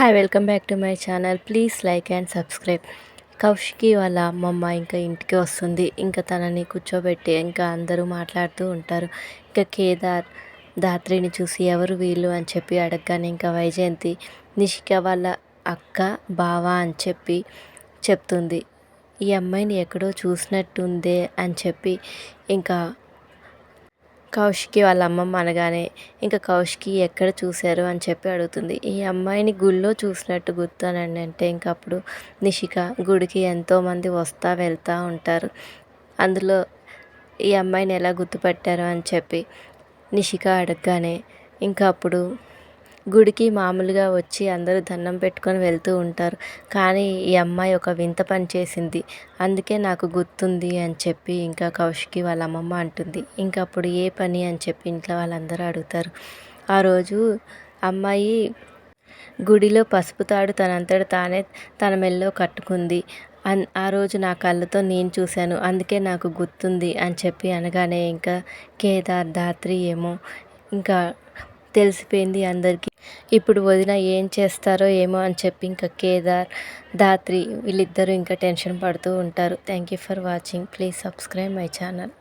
Hi welcome back to my channel please like and subscribe Kaushiki వాళ్ళ అమ్మమ్మ ఇంకా ఇంటికి వస్తుంది. ఇంకా తనని కూర్చోబెట్టి ఇంకా అందరూ మాట్లాడుతూ ఉంటారు. ఇంకా కేదార్ దాత్రిని చూసి ఎవరు వీళ్ళు అని చెప్పి అడగగానే ఇంకా వైజయంతి నిషిక వాళ్ళ అక్క బావ అని చెప్పి చెప్తుంది. ఈ అమ్మాయిని ఎక్కడో చూసినట్టుందే అని చెప్పి ఇంకా కౌశికి వాళ్ళ అమ్మమ్మ అనగానే ఇంకా కౌశికి ఎక్కడ చూశారు? అని చెప్పి అడుగుతుంది. ఈ అమ్మాయిని గుళ్ళో చూసినట్టు గుర్తానండి అంటే ఇంకా అప్పుడు నిషిక గుడికి ఎంతోమంది వస్తూ వెళ్తూ ఉంటారు. అందులో ఈ అమ్మాయిని ఎలా గుర్తుపట్టారు అని చెప్పి నిషిక అడగగానే ఇంకా అప్పుడు గుడికి మామూలుగా వచ్చి అందరూ దండం పెట్టుకొని వెళ్తూ ఉంటారు. కానీ ఈ అమ్మాయి ఒక వింత పని చేసింది. అందుకే నాకు గుర్తుంది అని చెప్పి ఇంకా కౌశికి వాళ్ళ అమ్మమ్మ అంటుంది. ఇంకా అప్పుడు ఏ పని? అని చెప్పి ఇంట్లో వాళ్ళందరూ అడుగుతారు. ఆ రోజు అమ్మాయి గుడిలో పసుపు తాడు తనంతట తానే తన మెల్లో కట్టుకుంది. అన్ ఆ రోజు నా కళ్ళతో నేను చూశాను. అందుకే నాకు గుర్తుంది అని చెప్పి అనగానే ఇంకా కేదార్ దాత్రి ఏమో ఇంకా తెలిసిపోయింది అందరికీ. ఇప్పుడు వదిన ఏం చేస్తారో ఏమో అని చెప్పి ఇంకా కేదార్ దాత్రి వీళ్ళిద్దరూ ఇంకా టెన్షన్ పడుతూ ఉంటారు. Thank you for watching please subscribe my channel